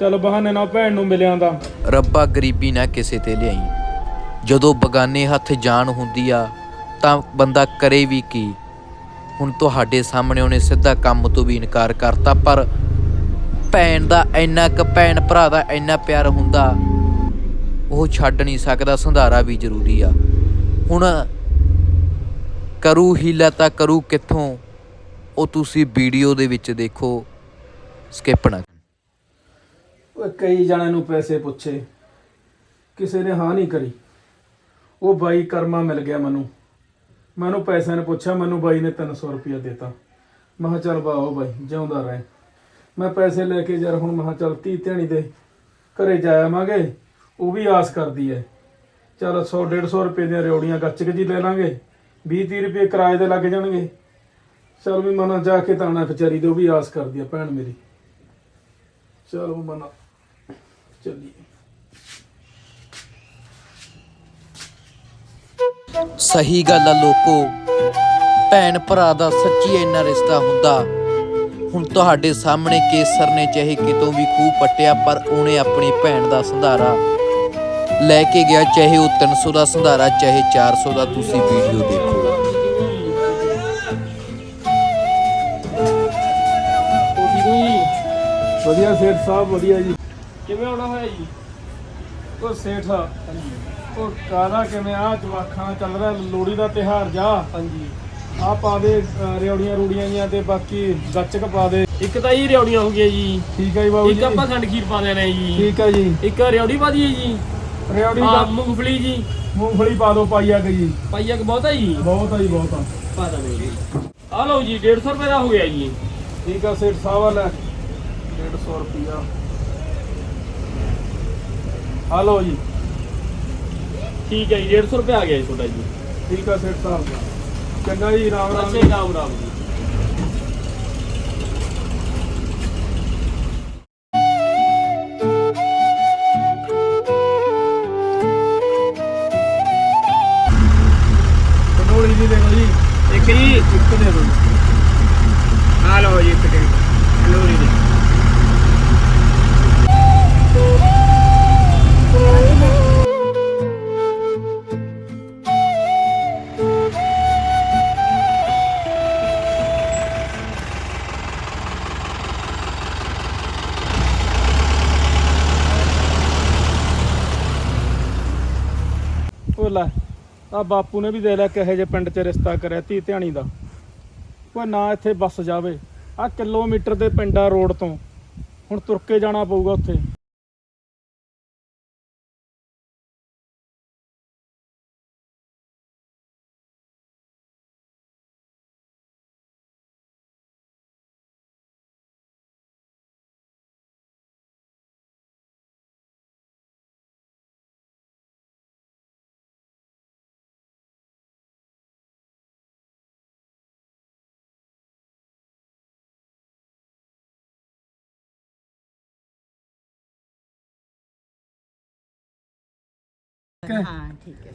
ਚਲ ਬਹਾਨੇ ਨਾਲ ਭੈਣ ਨੂੰ ਮਿਲਿਆ ਦਾ ਰੱਬਾ ਗਰੀਬੀ ਨਾ ਕਿਸੇ ਤੇ ਲਿਆਈ। ਜਦੋਂ ਬਗਾਨੇ ਹੱਥ ਜਾਨ ਹੁੰਦੀ ਆ, ਤਾਂ ਬੰਦਾ ਕਰੇ ਵੀ ਕੀ? ਹੁਣ ਤੁਹਾਡੇ ਸਾਹਮਣੇ ਉਹਨੇ ਸਿੱਧਾ ਕੰਮ ਤੋਂ ਵੀ ਇਨਕਾਰ ਕਰਤਾ, ਪਰ ਭੈਣ ਦਾ ਇੰਨਾ ਕੁ ਭੈਣ ਭਰਾ ਦਾ ਇੰਨਾ ਪਿਆਰ ਹੁੰਦਾ, ਉਹ ਛੱਡ ਨਹੀਂ ਸਕਦਾ, ਸੰਧਾਰਾ ਵੀ ਜ਼ਰੂਰੀ ਆ। ਹੁਣ ਕਰੂ ਹੀਲਾ ਤਾਂ ਕਰੂ ਕਿੱਥੋਂ? ਉਹ ਤੁਸੀਂ ਵੀਡੀਓ ਦੇ ਵਿੱਚ ਦੇਖੋ, ਸਕਿਪ ਨਾ ਓਏ, ਕਈ ਜਣਿਆਂ ਨੂੰ ਪੈਸੇ ਪੁੱਛੇ, ਕਿਸੇ ਨੇ ਹਾਂ ਨਹੀਂ ਕਰੀ। ਉਹ ਬਾਈ ਕਰਮਾ ਮਿਲ ਗਿਆ ਮੈਨੂੰ। ਮੈਨੂੰ ਪੈਸਿਆਂ ਨੇ ਪੁੱਛਿਆ, ਮੈਨੂੰ ਬਾਈ ਨੇ 300 ਰੁਪਇਆ ਦਿੱਤਾ। ਮੈਂ ਕਿਹਾ, ਚੱਲ ਵਾਓ ਬਾਈ, ਜਿਉਂਦਾ ਰਹਿ। ਮੈਂ ਪੈਸੇ ਲੈ ਕੇ ਯਾਰ ਹੁਣ ਮੈਂ ਕਿਹਾ, ਚੱਲ ਧੀ ਧਿਆਣੀ ਦੇ ਘਰੇ ਜਾਵਾਂਗੇ ਉਹ ਵੀ ਆਸ ਕਰਦੀ ਐ। ਚੱਲ 100 150 ਰੁਪਏ ਦੀਆਂ ਰਿਉੜੀਆਂ ਗੱਚਕ ਜੀ ਲੈ ਲਾਂਗੇ 20 30 ਰੁਪਏ ਕਿਰਾਏ ਦੇ ਲੱਗ ਜਾਣਗੇ। ਚੱਲ ਵੀ ਮਨਾ ਜਾ ਕੇ ਤਾਣਾ ਵਿਚਾਰੀ ਦੇ, ਉਹ ਵੀ ਆਸ ਕਰਦੀ ਆ ਭੈਣ ਮੇਰੀ। ਚਲੋ ਮਨਾ, ਚੱਲੀਏ। ਸਹੀ ਗੱਲ ਆ ਲੋਕੋ। ਭੈਣ ਭਰਾ ਦਾ ਸੱਚੀ ਇੰਨਾ ਰਿਸ਼ਤਾ ਹੁੰਦਾ। ਹੁਣ ਤੁਹਾਡੇ ਸਾਹਮਣੇ ਕੇਸਰ ਨੇ ਚਾਹੇ ਕਿਤੋਂ ਵੀ ਖੂਹ ਪੱਟਿਆ ਪਰ ਉਹਨੇ ਆਪਣੀ ਭੈਣ ਦਾ ਸੰਧਾਰਾ ਲੈ ਕੇ ਗਿਆ। ਚਾਹੇ ਉਹ 300 ਦਾ ਸੰਧਾਰਾ ਚਾਹੇ 400 ਦਾ ਤੁਸੀਂ ਵੀਡੀਓ ਦੇਖੋ। ਵਧੀਆ ਸੇਠ ਸਾਹਿਬ ਵਧੀਆ ਜੀ। ਕਿਵੇਂ ਆਉਣਾ ਹੋਇਆ ਜੀ? ਉਹ ਸੇਠ ਉਹ ਕਾਦਾ ਕਿਵੇਂ ਆ ਜਵਾਖਾਂ ਚੱਲ ਰਿਹਾ ਲੋਹੜੀ ਦਾ ਤਿਹਾਰ ਜਾ। ਹਾਂਜੀ। ਆ ਪਾ ਦੇ ਅ, ਰਿਉੜੀਆਂ ਰੂੜੀਆਂ ਜੀਆਂ ਤੇ ਬਾਕੀ ਗੱਚਕ ਪਾ ਦੇ। ਇੱਕ ਤਾਂ ਜੀ ਰਿਉੜੀਆਂ ਹੋ ਗਈਆਂ ਜੀ। ਠੀਕ ਹੈ ਜੀ ਬਾਬੂ ਇੱਕ ਜੀ। ਆਪਾਂ ਖੰਡ ਖੀਰ ਪਾ ਦੇਣਾ ਜੀ। ਠੀਕ ਹੈ ਜੀ। ਇੱਕ ਰਿਉੜੀ ਪਾ ਦਈਏ ਜੀ। ਰਿਉੜੀ ਆ ਦਾ ਮੂੰਗਫਲੀ ਜੀ। ਮੂੰਗਫਲੀ ਪਾ ਦੋ ਪਾਈਆ ਕੇ ਜੀ। ਪਾਈਆ ਕਿ ਬਹੁਤ ਹੈ ਜੀ। ਬਹੁਤ ਆ ਜੀ ਬਹੁਤ ਆ। ਪਾ ਦਾਂਗੇ ਜੀ। ਆ ਲਓ ਜੀ 150 ਰੁਪਏ ਦਾ ਹੋ ਗਿਆ ਜੀ। ਠੀਕ ਆ ਸੇਠ ਸਾਹਿਬ ਆ ਲੈ 150 ਰੁਪਿਆ ਹਲੋ ਜੀ। ਠੀਕ ਹੈ ਜੀ 150 ਰੁਪਏ ਆ ਗਿਆ ਜੀ ਤੁਹਾਡਾ ਜੀ। ਠੀਕ ਆ ਸੇਠ ਸਾਹਿਬ ਚੰਗਾ ਜੀ ਰਾਮ ਰਾਮ ਜੀ। ਰਾਮ ਰਾਮ ਜੀ। ਆ ਬਾਪੂ ਨੇ ਵੀ ਦੇ ਲਿਆ ਕਿਹੋ ਜਿਹੇ ਪਿੰਡ 'ਚ ਰਿਸ਼ਤਾ ਕਰਿਆ ਧੀ ਧਿਆਣੀ ਦਾ। ਕੋਈ ਨਾ ਇੱਥੇ ਬੱਸ ਜਾਵੇ। ਆ ਕਿਲੋਮੀਟਰ ਦੇ ਪਿੰਡਾ ਰੋਡ ਤੋਂ। ਹੁਣ ਤੁਰ ਕੇ ਜਾਣਾ ਪਊਗਾ ਉੱਥੇ। ਹਾਂ। ਠੀਕ ਹੈ।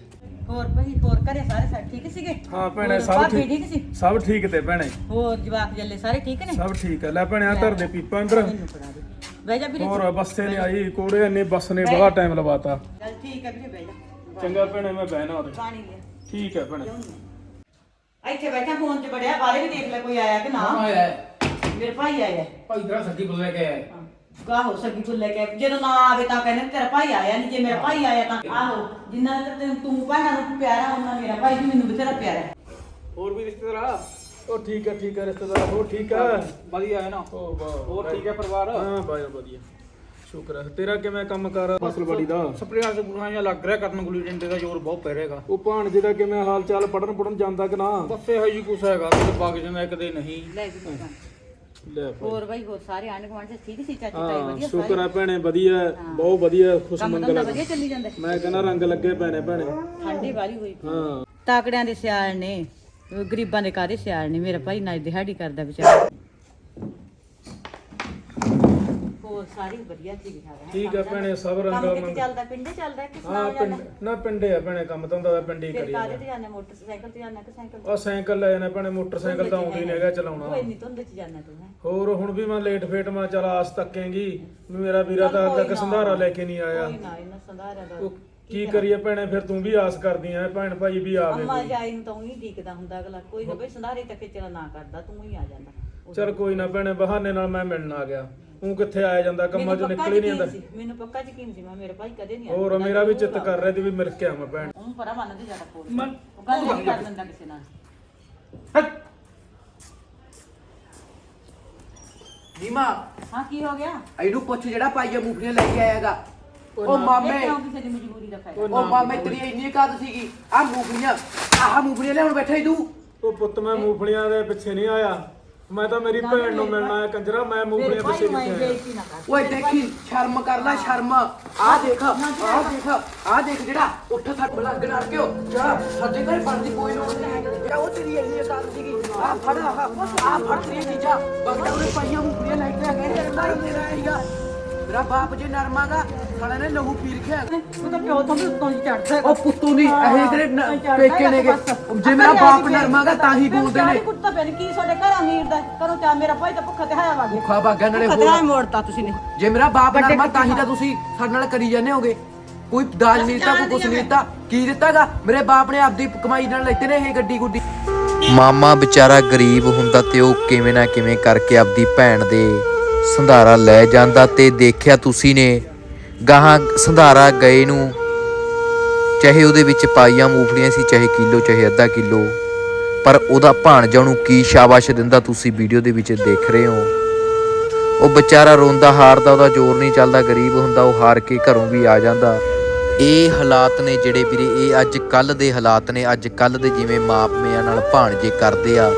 ਹੋਰ ਭਾਈ ਹੋਰ ਘਰੇ ਸਾਰੇ ਸਾਰੇ ਠੀਕ ਸੀਗੇ? ਹਾਂ ਭੈਣੇ ਹੋਰ ਸਭ ਭਾਬੀ ਠੀਕ ਸੀ? ਸਭ ਠੀਕ ਤੇ ਭੈਣੇ। ਹੋਰ ਜਵਾਕ ਜੱਲੇ ਸਾਰੇ ਠੀਕ ਨੇ? ਸਭ ਠੀਕ ਹੈ। ਲੈ ਭੈਣੇ ਆ ਧਰ ਦੇ ਪੀਪਾ ਅੰਦਰ। ਮੈਨੂੰ ਫੜਾ ਦੇ। ਬਹਿ ਜਾ ਵੀਰੇ ਹੋਰ ਬੱਸੇ ਨੇ ਆਈ ਕੋੜੇ ਨੇ ਬੱਸ ਨੇ ਬੜਾ ਟਾਈਮ ਲਵਾਤਾ। ਚੱਲ ਠੀਕ ਹੈ ਵੀਰੇ ਬਹਿ ਜਾ। ਚੰਗਾ ਭੈਣੇ ਮੈਂ ਬਹਿਣਾ ਉਹਦੇ। ਪਾਣੀ ਲਿਆ। ਠੀਕ ਹੈ ਭੈਣੇ। ਇੱਥੇ ਬੈਠਾ ਫੋਨ 'ਚ ਬੜਿਆ। ਬਾਹਰ ਵੀ ਦੇਖ ਲੈ ਕੋਈ ਆਇਆ ਕਿ ਨਾ? ਆਇਆ ਮੇਰੇ ਭਾਈ ਆਇਆ ਭਾਈ ਤੇਰਾ ਸੱਗੀ ਬੁੱਲ ਲੈ ਕੇ ਆਇਆ ਆਹੋ ਸਗੀ ਫੁੱਲ ਲੈ ਕੇ ਜਦੋਂ ਨਾ ਆਵੇ ਤਾਂ ਕਹਿੰਦੇ ਤੇਰਾ ਭਾਈ ਆਇਆ ਨਹੀਂ ਜੇ ਮੇਰਾ ਭਾਈ ਆਇਆ ਤਾਂ ਆਹੋ ਜਿੰਨਾ ਤੱਕ ਤੈਨੂੰ ਤੂੰ ਭੈਣਾਂ ਨੂੰ ਪਿਆਰਾ ਉਹਨਾਂ ਮੇਰਾ ਭਾਈ ਵੀ ਮੈਨੂੰ ਬਥੇਰਾ ਪਿਆਰਾ ਹੈ। ਹੋਰ ਵੀ ਰਿਸ਼ਤੇਦਾਰ ਉਹ ਠੀਕ ਹੈ ਠੀਕ ਹੈ ਰਿਸ਼ਤੇਦਾਰ ਹੋਰ ਠੀਕ ਹੈ ਵਧੀਆ ਹੈ ਨਾ? ਉਹ ਵਾਹ ਹੋਰ ਠੀਕ ਹੈ ਪਰਿਵਾਰ? ਹਾਂ ਬਾਈ ਵਧੀਆ। ਸ਼ੁਕਰ ਹੈ ਤੇਰਾ ਕਿਵੇਂ ਕੰਮ ਕਰ? ਫਸਲਬਾੜੀ ਦਾ। ਸਪਰੇਆਂ ਤੇ ਗੁਰਾਂ ਜਾਂ ਲੱਗ ਰਿਹਾ ਕਰਨ ਗੁਲੀ ਡੰਡੇ ਦਾ ਜ਼ੋਰ ਬਹੁਤ ਪੈ ਰਿਹਾਗਾ ਉਹ ਭਾਣਜੇ ਦਾ ਕਿਵੇਂ ਹਾਲ ਚਾਲ ਪੜਨ ਪੜਨ ਜਾਂਦਾ ਕਿ ਨਾ? ਬੱਸੇ ਹੈ ਜੀ ਕੁਛ ਹੈਗਾ ਕਿਤੇ ਵਗ ਜਾਂਦਾ ਕਦੇ ਨਹੀਂ। ਲੈ ਵੀ। ਲੈ ਭਾਈ। ਹੋਰ ਭਾਈ ਹੋਰ ਸਾਰੇ ਆਂਢ ਗੁਆਂਢ 'ਚ ਠੀਕ ਸੀ? ਚਾਚੀ ਤਾਈ ਹਾਂ ਵਧੀਆ ਸ਼ੁਕਰ ਹੈ ਭੈਣੇ ਵਧੀਆ ਬਹੁਤ ਵਧੀਆ ਕੰਮ ਮੰਗਲ ਧੰਦਾ ਹੈ ਵਧੀਆ ਚੱਲੀ ਜਾਂਦਾ? ਮੈਂ ਕਹਿੰਦਾ ਰੰਗ ਲੱਗੇ ਪੈਣੇ ਭੈਣੇ। ਠੰਡੀ ਵਾਲੀ ਹੋਈ। ਹਾਂ। ਤਾਕੜਿਆਂ ਦੇ ਸਿਆਲ ਨੇ ਗਰੀਬਾਂ ਦੇ ਕਾਦੇ ਸਿਆਲ ਨੇ ਮੇਰਾ ਭਾਈ ਨਾਜ ਦਿਹਾੜੀ ਕਰਦਾ ਵਿਚਾਰਾ। ਹੋਰ ਸਾਰੀ ਵਧੀਆ ਠੀਕ ਠਾਕ ਹੈ ਠੀਕ ਭੈਣੇ ਸਭ ਰੰਗ ਕੰਮ ਕਿੱਥੇ ਮੰਗ ਚੱਲਦਾ ਪਿੰਡੇ ਚੱਲਦਾ ਕਿ ਹਾਂ ਸੁਣਾ ਪਿੰਡ ਜਾਂਦਾ? ਨਾ ਪਿੰਡੇ ਆ ਭੈਣੇ ਕੰਮ ਤਾਂ ਹੁੰਦਾ ਪਿੰਡੇ ਹੀ ਫਿਰ ਕਰੀ ਕਾਦੇ ਜਾਂਦਾ। ਤੇ ਜਾਂਦਾ ਮੋਟਰਸਾਈਕਲ ਤੇ ਜਾਂਦਾ ਕਿ ਸਾਈਕਲ ਉਹ ਸਾਈਕਲ ਲੈ ਜਾਣਾ ਭੈਣੇ ਮੋਟਰਸਾਈਕਲ ਤਾਂ ਆਉਂਦਾ ਨਹੀਂ ਹੈਗਾ ਚਲਾਉਣਾ। ਕੋਈ ਨਹੀਂ ਧੁੰਦ ਚ ਜਾਂਦਾ ਤੂੰ ਹੈ? ਹੋਰ ਹੁਣ ਵੀ ਮੈਂ ਲੇਟ ਫੇਟ ਮੈਂ ਚਲ ਆਸ ਤੱਕੇਂਗੀ ਵੀ ਮੇਰਾ ਵੀਰਾ ਤਾਂ ਅੱਜ ਤੱਕ ਸੰਧਾਰਾ ਲੈ ਕੇ ਨਹੀਂ ਆਇਆ। ਕੋਈ ਨਾ ਇਹਨਾਂ ਸੰਧਾਰਿਆਂ ਦਾ ਉਹ ਕੀ ਕਰੀਏ ਭੈਣੇ ਫਿਰ ਤੂੰ ਵੀ ਆਸ ਕਰਦੀ ਐ ਭੈਣ ਭਾਈ ਵੀ ਆਵੇ ਅੰਮਾ ਜਾਈ ਨੂੰ ਤਾਂ ਉਹੀ ਡੀਕਦਾ ਹੁੰਦਾ ਅਗਲਾ ਕੋਈ ਨਾ ਬਈ ਸੰਧਾਰੇ ਤੱਕ ਚਲਾ ਨਾ ਕਰਦਾ ਤੂੰ ਹੀ ਆ ਜਾਂਦਾ। ਚਲ ਕੋਈ ਨਾ ਭੈਣੇ ਬਹਾਨੇ ਨਾਲ ਮੈਂ ਮਿਲਣ ਆ ਗਿਆ। ਉਹ ਕਿੱਥੇ ਆਇਆ ਜਾਂਦਾ? ਕੰਮਾਂ ਚੋਂ ਮੈਨੂੰ ਨਿਕਲ ਹੀ ਨਹੀਂ ਸੀ, ਮੈਨੂੰ ਪੱਕਾ ਯਕੀਨ ਸੀ ਮੈਂ ਮੇਰੇ ਭਾਈ ਕਦੇ ਨਹੀਂ ਹੋਰ ਮੇਰਾ ਵੀ ਚਿੱਤ ਕਰ ਰਿਹਾ ਸੀ ਵੀ ਮਿਲ ਕੇ ਆਵਾਂ ਭੈਣ। ਉਹਨੂੰ ਪਰਾ ਮੰਨਦੇ ਜ਼ਿਆਦਾ ਕੋਲ। ਉਹ ਗੱਲ ਨਹੀਂ ਕਰ ਦਿੰਦਾ ਕਿਸੇ ਨਾਲ। ਨੀਮਾ ਹਾਂ ਕੀ ਹੋ ਗਿਆ? ਇਹਨੂੰ ਪੁੱਛ ਜਿਹੜਾ ਪਾਈਆ ਮੂੰਗਫਲੀਆਂ ਲੈ ਕੇ ਆਇਆਗਾ। ਉਹ ਮਾਮੇ ਇਹ ਕਿਉਂ ਕਿਸੇ ਦੀ ਮਜਬੂਰੀ ਦਾ ਫਾਇਦਾ? ਉਹ ਮਾਮੇ ਤੇਰੀ ਇੰਨੀ ਕਾਦ ਸੀਗੀ? ਆ ਮੂੰਗਫਲੀਆਂ ਆਹ ਮੂੰਗਫਲੀਆਂ ਲਿਆਉਣ ਬੈਠਾ ਈ ਤੂੰ। ਉਹ ਪੁੱਤ ਮੈਂ ਮੂੰਗਫਲੀਆਂ ਦੇ ਪਿੱਛੇ ਨਹੀਂ ਆਇਆ। ਮੈਂ ਤਾਂ ਮੇਰੀ ਭੈਣ ਨੂੰ ਮਿਲਣ ਆਇਆ ਕੰਜਰਾ ਮੈਂ ਮੂੰਗਫਲੀਆਂ ਪਿੱਛੇ ਮੈਂ ਕਿੱਥੇ ਆਇਆ। ਬੇਇੱਜ਼ਤੀ ਨਾ ਕਰ। ਓਏ ਦੇਖੀ ਸ਼ਰਮ ਕਰ ਲੈ ਸ਼ਰਮ। ਆਹ ਦੇਖ ਆਹ ਦੇਖ ਆਹ ਦੇਖ ਜਿਹੜਾ ਉੱਠ ਬਲੰਗ ਨਾਲ ਕਿਉਂ ਜਾ ਸਾਡੇ ਘਰੇ ਬਣਦੀ ਕੋਈ ਲੋੜ ਨਹੀਂ। ਜਿਹੜਾ ਉਹ ਤੇਰੀ ਇਹੀ ਅਸਾਲ ਸੀਗੀ। ਆਹ ਫੜ ਆਹ ਆਹ ਫੜ ਤੇਰੀ ਚੀਜ਼ਾਂ। ਬਗੜਾ ਉਹਨੇ ਪਾਈਆਂ ਮੂੰਗਫਲੀਆਂ ਲੈ ਕੇ ਆ ਗਏ ਤੇਰੇ ਨਾਲ ਮੇਰਾ ਆਏਗਾ ਮੇਰਾ ਬਾਪ ਜੇ ਨਰਮਾਗਾ ਸਾਲੇ ਨੇ ਲਹੂ ਪੀ ਰਖਿਆ ਤੂੰ ਤਾਂ ਪਿਓ ਤੋਂ ਵੀ ਉੱਤੋਂ ਹੀ ਚੜਦਾ ਉਹ ਪੁੱਤੂ ਨਹੀਂ ਇਹ ਤੇਰੇ ਨ- ਪੇਕੇ ਨੇਗੇ। ਜੇ ਮੇਰਾ ਬਾਪ ਨਰਮਾਗਾ ਤਾਂ ਹੀ ਬੋਲਦੇ ਨੇ। ਕੁੱਤਾ ਪੈਣ ਕੀ ਤੁਹਾਡੇ ਘਰ ਅਮੀਰ ਦਾ ਕਰੋ ਚਾ ਮੇਰਾ ਭਾਈ ਤਾਂ ਭੁੱਖਾ ਤੇ ਹਾਇਆ ਵਾਗੇ। ਖਾ ਬਾਗਾ ਨਾਲੇ ਭੁੱਖਾ ਤੇ ਹਾਇਆ ਹੋਰ ਮੋੜਤਾ ਤੁਸੀਂ ਨੇ। ਜੇ ਮੇਰਾ ਬਾਪ ਨਰਮਾ ਤਾਂ ਹੀ ਤਾਂ ਤੁਸੀਂ ਸਾਡੇ ਨਾਲ ਕਰੀ ਜਾਂਦੇ ਹੋਗੇ। ਕੋਈ ਦਾਜ ਨਹੀਂ ਦਿੱਤਾ ਕੋਈ ਕੁਛ ਨਹੀਂ ਦਿੱਤਾ। ਕੀ ਦਿੱਤਾਗਾ? ਮੇਰੇ ਬਾਪ ਨੇ ਆਪਦੀ ਕਮਾਈ ਨਾਲ ਲੈਤੇ ਨੇ ਇਹ ਗੱਡੀ ਗੁੱਡੀ। ਮਾਮਾ ਵਿਚਾਰਾ ਗਰੀਬ ਹੁੰਦਾ ਤੇ ਉਹ ਕਿਵੇਂ ਨਾ ਕਿਵੇਂ ਕਰਕੇ ਆਪਦੀ ਭੈਣ ਦੇ ਸੰਧਾਰਾ ਲੈ ਜਾਂਦਾ ਤੇ ਦੇਖਿਆ ਤੁਸੀਂ ਨੇ। ਗਾਹਾਂ ਸੰਧਾਰਾ ਗਏ ਨੂੰ, ਚਾਹੇ ਉਹਦੇ ਵਿੱਚ ਪਾਈਆਂ ਮੂਫਲੀਆਂ ਸੀ, ਚਾਹੇ ਕਿਲੋ, ਚਾਹੇ ਅੱਧਾ ਕਿਲੋ, ਪਰ ਉਹਦਾ ਭਾਣਜਾ ਨੂੰ ਕੀ ਸ਼ਾਬਾਸ਼ ਦਿੰਦਾ ਤੁਸੀਂ ਵੀਡੀਓ ਦੇ ਵਿੱਚ ਦੇਖ ਰਹੇ ਹੋ? ਉਹ ਵਿਚਾਰਾ ਰੋਂਦਾ ਹਾਰਦਾ, ਉਹਦਾ ਜ਼ੋਰ ਨਹੀਂ ਚੱਲਦਾ, ਗਰੀਬ ਹੁੰਦਾ, ਉਹ ਹਾਰ ਕੇ ਘਰੋਂ ਵੀ ਆ ਜਾਂਦਾ। ਇਹ ਹਾਲਾਤ ਨੇ ਜਿਹੜੇ ਵੀਰੇ, ਇਹ ਅੱਜ ਕੱਲ ਦੇ ਹਾਲਾਤ ਨੇ, ਅੱਜ ਕੱਲ ਦੇ ਜਿਵੇਂ ਮਾਪਿਆਂ ਨਾਲ ਭਾਣਜੇ ਕਰਦੇ ਆ।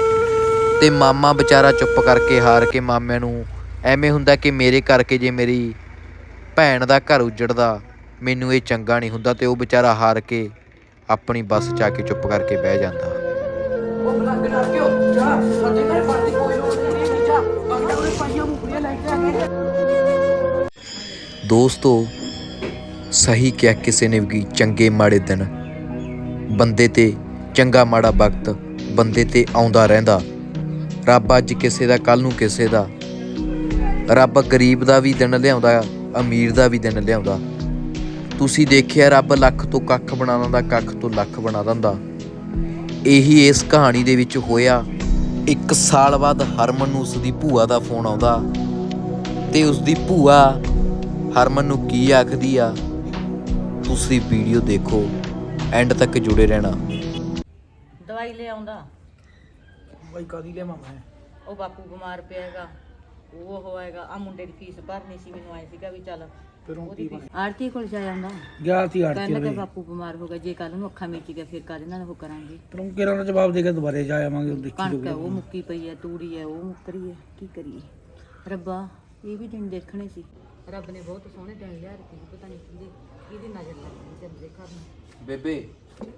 ਤੇ ਮਾਮਾ ਵਿਚਾਰਾ ਚੁੱਪ ਕਰਕੇ ਹਾਰ ਕੇ ਮਾਮਿਆਂ ਨੂੰ, ਐਵੇਂ ਹੁੰਦਾ ਕਿ ਮੇਰੇ ਕਰਕੇ ਜੇ ਮੇਰੀ ਭੈਣ ਦਾ ਘਰ ਉਜੜਦਾ। ਮੈਨੂੰ ਇਹ ਚੰਗਾ ਨਹੀਂ ਹੁੰਦਾ ਤੇ ਉਹ ਵਿਚਾਰਾ ਹਾਰ ਕੇ ਆਪਣੀ ਬੱਸ 'ਚ ਆ ਕੇ ਚੁੱਪ ਕਰਕੇ ਬਹਿ ਜਾਂਦਾ। ਉਹ ਬਲੰਗ ਨਾਲ ਕਿਉਂ ਜਾ ਸਾਡੇ ਘਰੇ ਬਣਦੀ ਕੋਈ ਲੋੜ ਨਹੀਂ ਇਹ ਚੀਜ਼ਾਂ ਬਗੜਾ ਉਹਨੇ ਪਾਈਆਂ ਮੂੰਗਫਲੀਆਂ ਲੈ ਕੇ ਆ ਗਏ ਦੋਸਤੋ ਸਹੀ ਕਿਹਾ ਕਿਸੇ ਨੇ ਵੀ ਚੰਗੇ ਮਾੜੇ ਦਿਨ। ਬੰਦੇ ਤੇ ਚੰਗਾ ਮਾੜਾ ਵਕਤ ਬੰਦੇ ਤੇ ਆਉਂਦਾ ਰਹਿੰਦਾ। ਰੱਬ ਅੱਜ ਕਿਸੇ ਦਾ ਕੱਲ ਨੂੰ ਕਿਸੇ ਦਾ। ਰੱਬ ਗਰੀਬ ਦਾ ਵੀ ਦਿਨ ਲਿਆਉਂਦਾ। ਅਮੀਰ ਦਾ ਵੀ ਦਿਨ ਲਿਆਉਂਦਾ। ਤੁਸੀਂ ਦੇਖਿਆ ਰੱਬ ਲੱਖ ਤੋਂ ਕੱਖ ਬਣਾ ਦਿੰਦਾ ਕੱਖ ਤੋਂ ਲੱਖ ਬਣਾ ਦਿੰਦਾ। ਇਹੀ ਇਸ ਕਹਾਣੀ ਦੇ ਵਿੱਚ ਹੋਇਆ ਇੱਕ ਸਾਲ ਬਾਅਦ ਹਰਮਨ ਨੂੰ ਉਸ ਦੀ ਭੂਆ ਦਾ ਫੋਨ ਆਉਂਦਾ। ਤੇ ਉਸ ਦੀ ਭੂਆ ਹਰਮਨ ਨੂੰ ਕੀ ਆਖਦੀ ਆ? ਤੁਸੀਂ ਵੀਡੀਓ ਦੇਖੋ ਐਂਡ ਤੱਕ ਜੁੜੇ ਰਹਿਣਾ। ਦਵਾਈ ਲੈ ਆਉਂਦਾ। ਬਾਈ ਕਾਦੀ ਲੈ ਮਾਮਾ ਉਹ ਬਾਪੂ ਬਿਮਾਰ ਪਿਆ ਹੈਗਾ। ਉਹ ਹੋਏਗਾ ਆ ਮੁੰਡੇ ਦੀ ਫੀਸ ਭਰਨੀ ਸੀ ਮੈਨੂੰ ਆਏ ਸੀਗਾ ਵੀ ਚੱਲ ਫਿਰ ਹੁਣ ਕੀ ਬਣ ਆਰਤੀ ਕੋਲ ਜਾ ਜਾਂਦਾ। ਗਿਆ ਤੀ ਆੜਤੀ ਕਹਿੰਦਾ ਕਿ ਬਈ। ਬਾਪੂ ਬਿਮਾਰ ਹੋ ਗਿਆ ਜੇ ਕੱਲ ਨੂੰ ਅੱਖਾਂ ਮੀਚ ਗਿਆ ਫਿਰ ਕਾਹਦੇ ਨਾਲ ਉਹ ਕਰਾਂਗੇ? ਤੈਨੂੰ ਕਿਹੜਾ ਦਾ ਜਵਾਬ ਦੇ ਕੇ ਦੁਬਾਰੇ ਜਾ ਆਵਾਂਗੇ ਉਹ ਦੇਖੀ ਕਣਕ ਹੈ। ਉਹ ਮੁੱਕੀ ਪਈ ਹੈ ਤੂੜੀ ਹੈ ਉਹ ਮੁੱਕਰੀ ਹੈ ਕੀ ਕਰੀਏ? ਰੱਬਾ ਇਹ ਵੀ ਦਿਨ ਦੇਖਣੇ ਸੀ। ਰੱਬ ਨੇ ਬਹੁਤ ਸੋਹਣੇ ਦਿਨ ਲਿਆ ਰੱਖੇ ਸੀ, ਪਤਾ ਨਹੀਂ ਕਿਹਦੀ ਕਿਹਦੀ ਨਜ਼ਰ ਲੱਗੀ ਤੇ ਦੇ ਘਰ ਨੂੰ। ਬੇਬੇ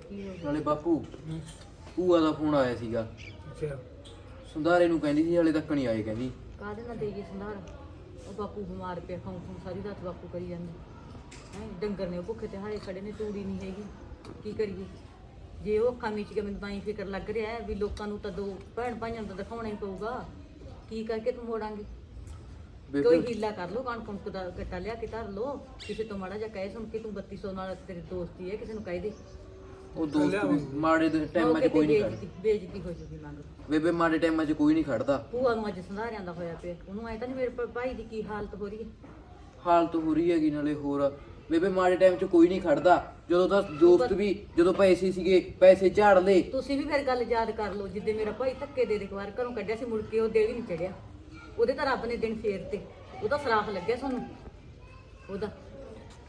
ਕੀ ਹੋ ਗਿਆ? ਨਾਲੇ ਬਾਪੂ ਭੂਆ ਦਾ ਫੋਨ ਆਇਆ ਸੀਗਾ। ਅੱਛਾ। ਸੁੰਦਾਰੇ ਨੂੰ ਕਹਿੰਦੀ ਸੀ ਹਲੇ ਤੱਕ ਨਹੀਂ ਆਏ ਕਹਿੰਦੀ। ਕਾਹਦੇ ਨਾਲ ਦੇਈਏ ਸੰਧਾਰ? ਉਹ ਬਾਪੂ ਬਿਮਾਰ ਪਿਆ ਖਾਉਂ ਖਾਉਂ ਸਾਰੀ ਰਾਤ ਬਾਪੂ ਕਰੀ ਜਾਂਦੇ। ਹੈ ਡੰਗਰ ਨੇ ਉਹ ਭੁੱਖੇ ਤੇ ਹਾਏ ਖੜੇ ਨੇ ਤੂੜੀ ਨਹੀਂ ਹੈਗੀ ਕੀ ਕਰੀਏ? ਜੇ ਉਹ ਅੱਖਾਂ ਮੀਚ ਕੇ ਮੈਨੂੰ ਤਾਂ ਹੀ ਫਿਕਰ ਲੱਗ ਰਿਹਾ ਹੈ ਵੀ ਲੋਕਾਂ ਨੂੰ ਤਾਂ ਦੋ ਭੈਣ ਭਾਈਆਂ ਨੂੰ ਤਾਂ ਦਿਖਾਉਣਾ ਹੀ ਪਊਗਾ। ਕੀ ਕਰਕੇ ਤੂੰ ਮੋੜਾਂਗੇ? ਕੋਈ ਹੀਲਾ ਕਰ ਲੋ ਕਣਕ ਕੁਣਕ ਦਾ ਗੱਟਾ ਲਿਆ ਕੇ ਧਰ ਲੋ ਕਿਸੇ ਤੋਂ ਮਾੜਾ ਜਿਹਾ ਕਹੇ ਸੁਣ ਕੇ ਤੂੰ 3200 ਨਾਲ ਤੇਰੀ ਦੋਸਤੀ ਹੈ ਕਿਸੇ ਨੂੰ ਕਹਿ ਦੇ। ਉਹ ਦੋਸਤ ਵੀ ਮਾੜੇ ਦੇ ਟਾਈਮਾਂ 'ਚ ਕੋਈ ਨਹੀਂ ਖੜਦਾ। ਬੇਇੱਜ਼ਤੀ ਹੋ ਜੂਗੀ ਮੰਗ। ਬੇਬੇ ਮਾੜੇ ਟਾਈਮਾਂ 'ਚ ਕੋਈ ਨਹੀਂ ਖੜਦਾ। ਭੂਆ ਨੂੰ ਅੱਜ ਸੰਧਾਰਿਆਂ ਦਾ ਹੋਇਆ ਪਿਆ। ਉਹਨੂੰ ਐ ਤਾਂ ਨਹੀਂ ਮੇਰੇ ਭਾਈ ਦੀ ਕੀ ਹਾਲਤ ਹੋ ਰਹੀ ਹੈ? ਹਾਲਤ ਹੋ ਰਹੀ ਹੈਗੀ ਨਾਲੇ ਹੋਰ। ਬੇਬੇ ਮਾੜੇ ਟਾਈਮ 'ਚ ਕੋਈ ਨਹੀਂ ਖੜਦਾ। ਜਦੋਂ ਤਾਂ ਦੋਸਤ ਵੀ ਜਦੋਂ ਪੈਸੇ ਸੀਗੇ ਪੈਸੇ ਝਾੜ ਲਏ। ਤੁਸੀਂ ਵੀ ਫਿਰ ਗੱਲ ਯਾਦ ਕਰ ਲਓ ਜਿੱਦੇ ਮੇਰਾ ਭਾਈ ਧੱਕੇ ਦੇ ਦੇ ਇੱਕ ਵਾਰ ਘਰੋਂ ਕੱਢਿਆ ਸੀ ਮੁੜ ਕੇ ਉਹ ਦੇੜੀ ਨਹੀਂ ਚੜਿਆ। ਉਹਦੇ ਤਾਂ ਰੱਬ ਨੇ ਦਿਨ ਫੇਰ ਤੇ। ਉਹਦਾ ਸਰਾਫ ਲੱਗਿਆ ਤੁਹਾਨੂੰ ਉਹਦਾ।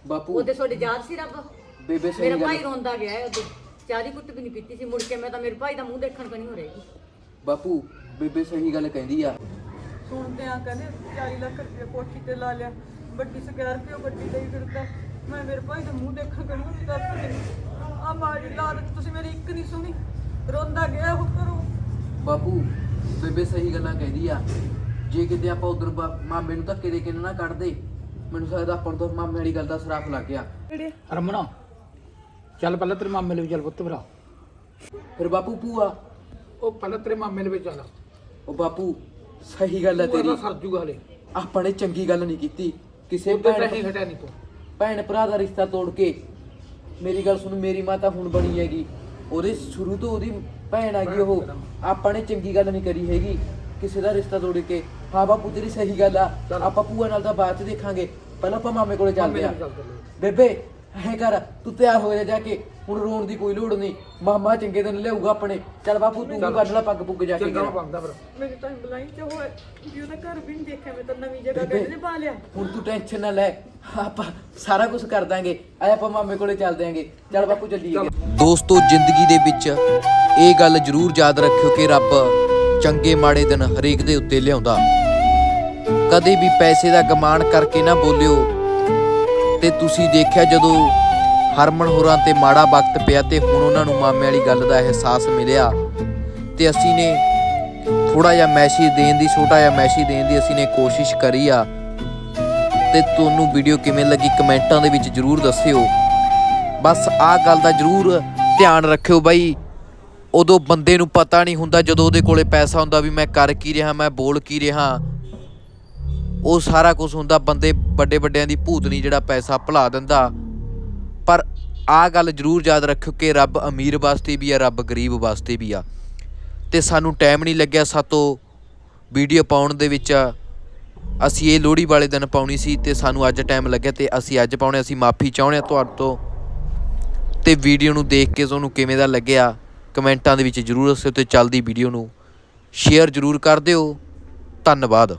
ਬਾਪੂ। ਉਹਦੇ ਤੁਹਾਡੇ ਯਾਦ ਸੀ ਰੱਬ? ਬੇਬੇ ਸਹੀ ਮੇਰਾ ਗੱਲ ਭਾਈ ਰੋਂਦਾ ਗਿਆ ਹੈ ਉਹਦੇ ਚਾਰੀ ਕੁੱਟ ਵੀ ਨਹੀਂ ਪੀਤੀ ਸੀ ਮੁੜ ਕੇ ਮੈਂ ਤਾਂ ਮੇਰੇ ਭਾਈ ਦਾ ਮੂੰਹ ਦੇਖਣ ਕਣੀ ਹੋ ਰਹੀ। ਬਾਪੂ ਬੇਬੇ ਸਹੀ ਗੱਲ ਕਹਿੰਦੀ ਆ। ਸੁਣਦੇ ਆ ਕਹਿੰਦੇ 40 ਲੱਖ ਰੁਪਏ ਕੋਠੀ ਤੇ ਲਾ ਲਿਆ ਵੱਡੀ ਸਕਾਰਪੀਓ ਗੱਡੀ ਲਈ ਫਿਰਦਾ। ਮੈਂ ਮੇਰੇ ਭਾਈ ਦਾ ਮੂੰਹ ਦੇਖਣ ਕਣੀ ਨਹੀਂ ਦੱਸ ਸਕਦੀ ਆ ਮਾੜੀ ਲਾਲਚ ਤੁਸੀਂ ਮੇਰੀ ਇੱਕ ਨਹੀਂ ਸੁਣੀ। ਰੋਂਦਾ ਗਿਆ ਉਹ ਕਰੋ ਬਾਪੂ ਬੇਬੇ ਸਹੀ ਗੱਲਾਂ ਕਹਿੰਦੀ ਆ। ਜੇ ਕਿਤੇ ਆਪਾਂ ਉਧਰ ਮਾਮੇ ਨੂੰ ਧੱਕੇ ਦੇ ਕੇ ਨਾ ਕੱਢਦੇ ਮੈਨੂੰ ਸਕਦਾ ਆਪਾਂ ਨੂੰ ਤਾਂ ਮਾਮੇ ਵਾਲੀ ਗੱਲ ਦਾ ਸਰਾਫ ਲੱਗ ਗਿਆ। ਰਮਣਾ ਚੱਲ ਪਹਿਲਾਂ ਤੇਰੇ ਮਾਮੇ ਲਈ ਚੱਲ ਪੁੱਤ ਭਰਾ। ਫਿਰ ਬਾਪੂ ਭੂਆ? ਉਹ ਪਹਿਲਾਂ ਤੇਰੇ ਮਾਮੇ ਲਈ ਚੱਲ। ਉਹ ਬਾਪੂ ਸਹੀ ਗੱਲ ਹੈ ਤੇਰੀ ਤੇਰੀ। ਸਰ ਜੂਗਾ ਹਲੇ। ਆਪਾਂ ਨੇ ਚੰਗੀ ਗੱਲ ਨਹੀਂ ਕੀਤੀ। ਕਿਸੇ ਉੱਤੇ ਭੈਣ ਪੈਸੇ ਘਟਿਆ ਨਹੀਂ ਤੂੰ। ਭੈਣ ਭਰਾ ਦਾ ਰਿਸ਼ਤਾ ਤੋੜ ਕੇ। ਮੇਰੀ ਗੱਲ ਸੁਣ ਮੇਰੀ ਮਾਤਾ ਹੁਣ ਬਣੀ ਹੈਗੀ। ਉਹਦੇ ਸ਼ੁਰੂ ਤੋਂ ਉਹਦੀ ਭੈਣ ਹੈਗੀ ਉਹ। ਆਪਾਂ ਨੇ ਚੰਗੀ ਗੱਲ ਨਹੀਂ ਕਰੀ ਹੈਗੀ। ਕਿਸੇ ਦਾ ਰਿਸ਼ਤਾ ਤੋੜ ਕੇ। ਹਾਂ ਬਾਪੂ ਤੇਰੀ ਸਹੀ ਗੱਲ ਆ। ਆਪਾਂ ਭੂਆ ਨਾਲ ਤਾਂ ਬਾਅਦ ਚ ਦੇਖਾਂਗੇ। ਪਹਿਲਾਂ ਆਪਾਂ ਮਾਮੇ ਕੋਲੇ ਚੱਲਦੇ ਆ। ਬੇਬੇ ਐ ਕਰ ਤੂੰ ਤਿਆਰ ਹੋ ਜਾ ਜਾ ਕੇ ਹੁਣ ਰੋਣ ਦੀ ਕੋਈ ਲੋੜ ਨਹੀਂ। ਮਾਮਾ ਚੰਗੇ ਦਿਨ ਲਿਆਊਗਾ ਆਪਣੇ। ਚੱਲ ਬਾਪੂ ਤੂੰ ਕੱਢ ਲੈ ਪੱਗ ਪੁੱਗ ਜਾ ਕੇ ਮੇਰੇ ਤਾਂ ਬਲਾਈ ਚ ਹੋਇਆ ਵੀ ਉਹਦਾ ਘਰ ਵੀ ਨਹੀਂ ਦੇਖਿਆ ਮੈਂ ਤਾਂ ਨਵੀਂ ਜਗ੍ਹਾ ਕਹਿੰਦੇ ਪਾ ਲਿਆ। ਹੁਣ ਤੂੰ ਟੈਨਸ਼ਨ ਨਾ ਲੈ। ਆਪਾਂ ਸਾਰਾ ਕੁਝ ਕਰ ਦਾਂਗੇ। ਆ ਆਪਾਂ ਮਾਮੇ ਕੋਲੇ ਚੱਲਦੇ ਆਂਗੇ ਚੱਲ ਬਾਪੂ ਚੱਲੀਏ। ਦੋਸਤੋ ਜ਼ਿੰਦਗੀ ਦੇ ਵਿੱਚ ਇਹ ਗੱਲ ਜ਼ਰੂਰ ਯਾਦ ਰੱਖਿਓ ਕਿ ਰੱਬ ਚੰਗੇ ਮਾੜੇ ਦਿਨ ਹਰੇਕ ਦੇ ਉੱਤੇ ਲਿਆਉਂਦਾ। ਕਦੇ ਵੀ ਪੈਸੇ ਦਾ ਗਮਾਨ ਕਰਕੇ ਨਾ ਬੋਲਿਓ। ਤੇ ਤੁਸੀਂ ਦੇਖਿਆ ਜਦੋਂ ਹਰਮਨ ਹੋਰਾਂ ਤੇ ਮਾੜਾ ਵਕਤ ਪਿਆ ਤੇ ਹੁਣ ਉਹਨਾਂ ਨੂੰ ਮਾਮੇ ਵਾਲੀ ਗੱਲ ਦਾ ਅਹਿਸਾਸ ਮਿਲਿਆ ਤੇ ਅਸੀਂ ਨੇ ਥੋੜਾ ਜਿਹਾ ਮੈਸੇਜ ਦੇਣ ਦੀ, ਛੋਟਾ ਜਿਹਾ ਮੈਸੇਜ ਦੇਣ ਦੀ ਅਸੀਂ ਨੇ ਕੋਸ਼ਿਸ਼ ਕਰੀ ਆ। ਤੇ ਤੁਹਾਨੂੰ ਵੀਡੀਓ ਕਿਵੇਂ ਲੱਗੀ ਕਮੈਂਟਾਂ ਦੇ ਵਿੱਚ ਜਰੂਰ ਦੱਸਿਓ। ਬਸ ਆਹ ਗੱਲ ਦਾ ਜਰੂਰ ਧਿਆਨ ਰੱਖਿਓ ਬਾਈ। ਉਦੋਂ ਬੰਦੇ ਨੂੰ ਪਤਾ ਨਹੀਂ ਹੁੰਦਾ ਜਦੋਂ ਉਹਦੇ ਕੋਲੇ ਪੈਸਾ ਹੁੰਦਾ ਵੀ ਮੈਂ ਕਰ ਕੀ ਰਿਹਾ, ਮੈਂ ਬੋਲ ਕੀ ਰਿਹਾ। ਉਹ ਸਾਰਾ ਕੁਝ ਹੁੰਦਾ, ਬੰਦੇ ਵੱਡੇ ਵੱਡਿਆਂ ਦੀ ਭੂਤਨੀ ਜਿਹੜਾ ਪੈਸਾ ਭੁਲਾ ਦਿੰਦਾ। ਪਰ ਆਹ ਗੱਲ ਜਰੂਰ ਯਾਦ ਰੱਖਿਓ ਕਿ ਰੱਬ ਅਮੀਰ ਵਾਸਤੇ ਵੀ ਆ, ਰੱਬ ਗਰੀਬ ਵਾਸਤੇ ਵੀ ਆ। ਤੇ ਸਾਨੂੰ ਟਾਈਮ ਨਹੀਂ ਲੱਗਿਆ ਸਾਤੋਂ ਵੀਡੀਓ ਪਾਉਣ ਦੇ ਵਿੱਚ। ਅਸੀਂ ਇਹ ਲੋਹੜੀ ਵਾਲੇ ਦਿਨ ਪਾਉਣੀ ਸੀ ਤੇ ਸਾਨੂੰ ਅੱਜ ਟਾਈਮ ਲੱਗਿਆ ਤੇ ਅਸੀਂ ਅੱਜ ਪਾਉਣੇ, ਅਸੀਂ ਮਾਫੀ ਚਾਹੁੰਦੇ ਹਾਂ ਤੁਹਾਡੇ ਤੋਂ। ਤੇ ਵੀਡੀਓ ਨੂੰ ਦੇਖ ਕੇ ਤੁਹਾਨੂੰ ਕਿਵੇਂ ਦਾ ਲੱਗਿਆ, ਕਮੈਂਟਾਂ ਦੇ ਵਿੱਚ ਜਰੂਰ ਦੱਸਿਓ ਤੇ ਚੱਲਦੀ ਵੀਡੀਓ ਨੂੰ। ਸ਼ੇਅਰ ਜਰੂਰ ਕਰ ਦਿਓ। ਧੰਨਵਾਦ।